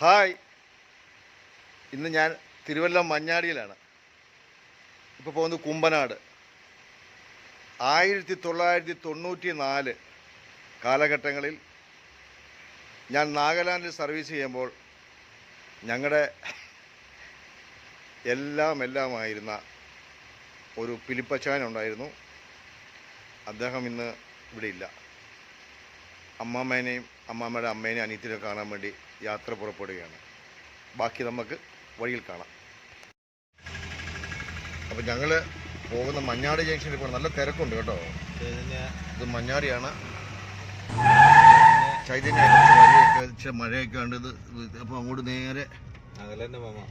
Hi. ഇന്ന് ഞാൻ തിരുവല്ല മഞ്ഞാടിയിലാണ്. ഇപ്പോൾ പോകുന്നത് കുമ്പനാട്. ആയിരത്തി തൊള്ളായിരത്തി തൊണ്ണൂറ്റി നാല് കാലഘട്ടങ്ങളിൽ ഞാൻ നാഗാലാൻഡിൽ സർവീസ് ചെയ്യുമ്പോൾ ഞങ്ങളുടെ എല്ലാം എല്ലാമായിരുന്ന ഒരു പിലിപ്പച്ചാൻ ഉണ്ടായിരുന്നു. അദ്ദേഹം ഇന്ന് ഇവിടെ ഇല്ല. അമ്മാമ്മേനെയും അമ്മാമ്മയുടെ അമ്മേനെയും അനിയത്തിനെയും കാണാൻ വേണ്ടി യാത്ര പുറപ്പെടുകയാണ്. ബാക്കി നമുക്ക് വഴിയിൽ കാണാം. അപ്പം ഞങ്ങൾ പോകുന്ന മഞ്ഞാടി ജംഗ്ഷനിൽ പോകണം നല്ല തിരക്കുണ്ട് കേട്ടോ. ഇത് മഞ്ഞാടിയാണ്. ചൈതന്യ മഴയൊക്കെ ഇച്ചിരി മഴയൊക്കെ ഉണ്ട്. ഇത് അപ്പോൾ അങ്ങോട്ട് നേരെ അപ്പം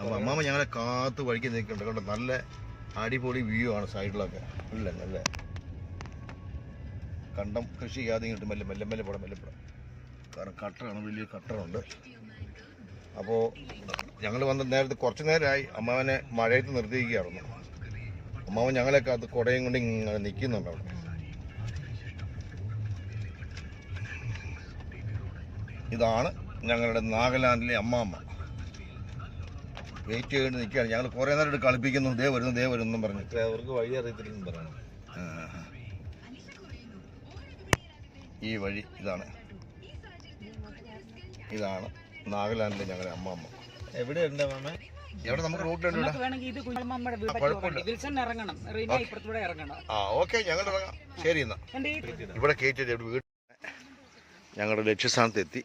അപ്പോൾ അമ്മാമ്മ ഞങ്ങളെ കാത്ത് വഴിക്ക് നിൽക്കുന്നുണ്ട് കേട്ടോ. നല്ല അടിപൊളി വ്യൂ ആണ് സൈഡിലൊക്കെ അല്ല നല്ല കണ്ടം കൃഷി ചെയ്യാതെ ഇങ്ങോട്ട് മെല്ലെ മെല്ലെ മെല്ലെ പോടാം മെല്ലെ പോടാം കാരണം കട്ടറാണ് വലിയ കട്ടറുണ്ട്. അപ്പോൾ ഞങ്ങൾ വന്ന നേരത്തെ കുറച്ച് നേരമായി അമ്മാവനെ മഴയത്ത് നിർത്തിയിരിക്കുകയായിരുന്നു. അമ്മാവൻ ഞങ്ങളെയൊക്കെ അത് കുടയും കൊണ്ട് ഇങ്ങനെ നിൽക്കുന്നുണ്ട് അവിടെ. ഇതാണ് ഞങ്ങളുടെ നാഗാലാൻഡിലെ അമ്മാമ്മ. വെയിറ്റ് ചെയ്ത് നിൽക്കുകയാണ്. ഞങ്ങൾ കുറേ നേരം കളിപ്പിക്കുന്നു. ദേ വരുന്നു ദേ വരുന്നു എന്നും പറഞ്ഞു. മറ്റേ അവർക്ക് വഴി അറിയത്തില്ലെന്ന് പറയണം. ഈ വഴി ഇതാണ്. ഇതാണ് നാഗാലാൻഡിലെ ഞങ്ങളുടെ അമ്മമ്മ. എവിടെ ഉണ്ട് മാമ എവിടെ നമുക്ക് റൂട്ട് ആ ഓക്കെ. ഇറങ്ങാം ശരി എന്നാ. ഇവിടെ കയറ്റിട്ട് വീട് ഞങ്ങളുടെ ലക്ഷ്യസ്ഥാനത്ത് എത്തി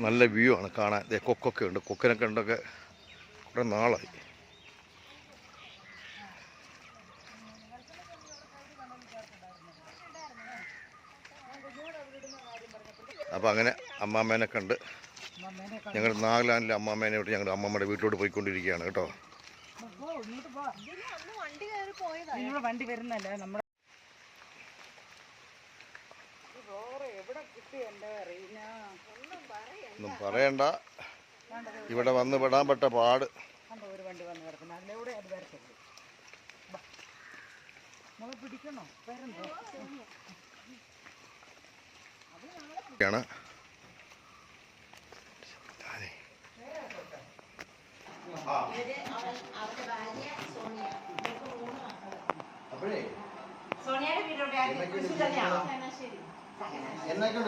നല്ല വ്യൂ ആണ് കാണാൻ. കൊക്കൊക്കെ ഉണ്ട്. കൊക്കിനൊക്കെ ഉണ്ടൊക്കെ കുറേ നാളായി. അപ്പോൾ അങ്ങനെ അമ്മാമ്മേനെ കണ്ട് ഞങ്ങൾ നാഗലാൻഡിലെ അമ്മാമ്മേനെ വിട്ട് ഞങ്ങളുടെ അമ്മമ്മയുടെ വീട്ടിലോട്ട് പോയിക്കൊണ്ടിരിക്കുകയാണ് കേട്ടോ. വണ്ടി വരുന്നല്ലേ നമ്മുടെ എവിടെ കിട്ടി എന്റെ റീന? ഒന്നും പറയണ്ട. ഇവിടെ വന്ന് പെടാൻ പെട്ട പാട്. കണ്ടോ ഒരു വണ്ടി വന്ന് കിടക്കുന്നു. അതിലൂടെ അത് വരത്തുള്ളൂ പിടിക്കണോ? അല്ലെങ്കിലും ആ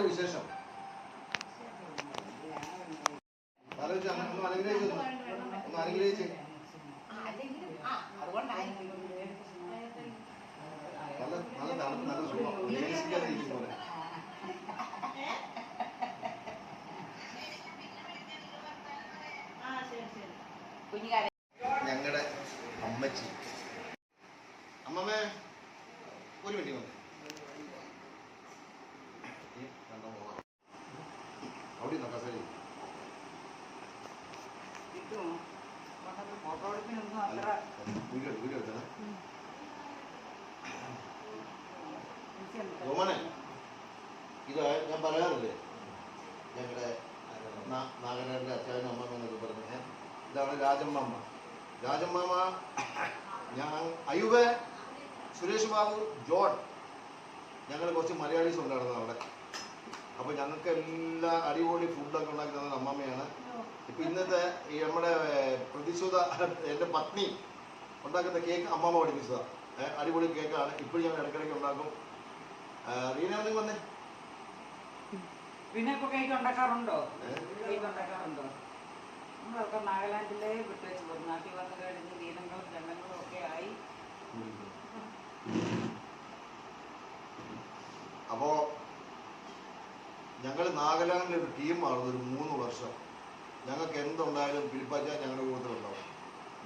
വിശേഷം നല്ല നല്ല നല്ല സുഖം ഞങ്ങളുടെ അമ്മച്ചി. അമ്മമ്മേ ഒരു മിനിറ്റ് വന്നു അവിടെ ഇരുന്നോ കസേരയിൽ? കിട്ടുമോ? ഫോട്ടോ എടുപ്പിനൊന്നും അല്ല, അത്ര വീഡിയോ എടു- വീഡിയോ എടുത്തേ വിഷയമല്ല. ഇത് ഞാൻ പറയാറില്ലേ? ഞങ്ങളുടെ നാഗനാടിന്റെ അച്ഛനും ഏ? ഇതാണ് രാജമ്മമ്മ. രാജമ്മമ്മ ഞാൻ അയ്യൂബ് സുരേഷ് ബാബു ജോൺ. ഞങ്ങൾ കുറച്ച് മലയാളീസ് ഉണ്ടായിരുന്നു അവിടെ. അപ്പോൾ ഞങ്ങൾക്ക് എല്ലാ അടിപൊളി ഫുഡൊക്കെ ഉണ്ടാക്കി തന്നത് അമ്മമ്മയാണ്. ഇപ്പം ഇന്നത്തെ ഈ നമ്മുടെ പ്രതിശുദ്ധ എന്റെ പത്നി ഉണ്ടാക്കുന്ന കേക്ക് അമ്മമ്മ പഠിപ്പിച്ചതാണ് അടിപൊളി കേക്കാണ് ഇപ്പോഴും ഞങ്ങൾ ഇടയ്ക്കിടയ്ക്ക് ഉണ്ടാക്കും. റീന വന്നേ. പിന്നെ ഇപ്പൊ കേക്ക് ഉണ്ടാക്കാറുണ്ടോ? കേക്ക് ഉണ്ടാക്കാറുണ്ടോ? നമ്മളൊക്കെ നാഗാലാൻഡിലെ വിട്ടേച്ച് പോകും നാട്ടിൽ വന്നു കഴിഞ്ഞ് ദീനങ്ങളും ജനങ്ങളും ഒക്കെ ആയി. അപ്പോ ഞങ്ങൾ നാഗാലാൻഡിലെ ഒരു ടീമാണ് ഒരു മൂന്ന് വർഷം. ഞങ്ങൾക്ക് എന്തുണ്ടായാലും പിടിപ്പാച്ച ഞങ്ങളുടെ കൂട്ടത്തിലുണ്ടാവും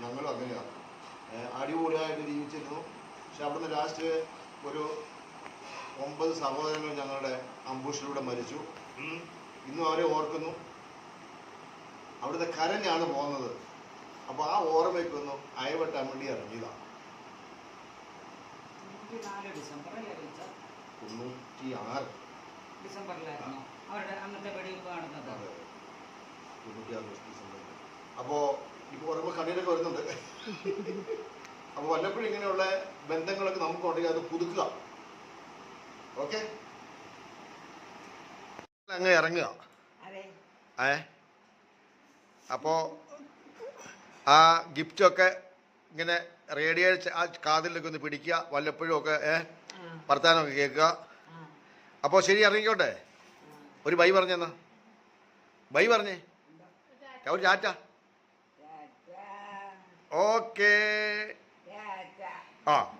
ഞങ്ങളും അങ്ങനെയാണ് അടിപൊളിയായിട്ട് ജീവിച്ചിരുന്നു. പക്ഷെ അവിടുന്ന് ലാസ്റ്റ് ഒരു ഒമ്പത് സഹോദരങ്ങൾ ഞങ്ങളുടെ അമ്പൂഷിലൂടെ മരിച്ചു. ഇന്നും അവരെ ഓർക്കുന്നു. അവിടുത്തെ കരഞ്ഞാണ് പോകുന്നത്. അപ്പോൾ ആ ഓർമ്മയ്ക്കൊന്ന് അയവെട്ടാൻ വേണ്ടി ഇറങ്ങിയതാണ് നാല് ഡിസംബറല്ലേ വിളിച്ചത് തൊണ്ണൂറ്റി ആറ് ഡിസംബറിലായിരുന്നു? അവരുടെ അന്നത്തെ വെടിവെപ്പ് നടന്നത് അതെ. തൊണ്ണൂറ്റിയാറ് ഡിസംബറിൽ. അപ്പോ ഇപ്പൊ പറയുമ്പോൾ കണ്ണീരൊക്കെ വരുന്നുണ്ട്. അപ്പൊ വല്ലപ്പോഴും ഇങ്ങനെയുള്ള ബന്ധങ്ങളൊക്കെ നമുക്ക് ഉണ്ടെങ്കിൽ അത് പുതുക്കുക. ഓക്കെ? അങ്ങ് ഇറങ്ങുക. ഏ? അപ്പോൾ ആ ഗിഫ്റ്റൊക്കെ ഇങ്ങനെ റേഡിയോ ആ കാതിലൊക്കെ ഒന്ന് പിടിക്കുക വല്ലപ്പോഴും ഒക്കെ വർത്താനം വർത്താനമൊക്കെ കേൾക്കുക. അപ്പോൾ ശരി ഇറങ്ങിക്കോട്ടെ. ഒരു ബൈ പറഞ്ഞെന്നാ ബൈ പറഞ്ഞേ. ഒരു ചാറ്റ ഓക്കേ. ആ.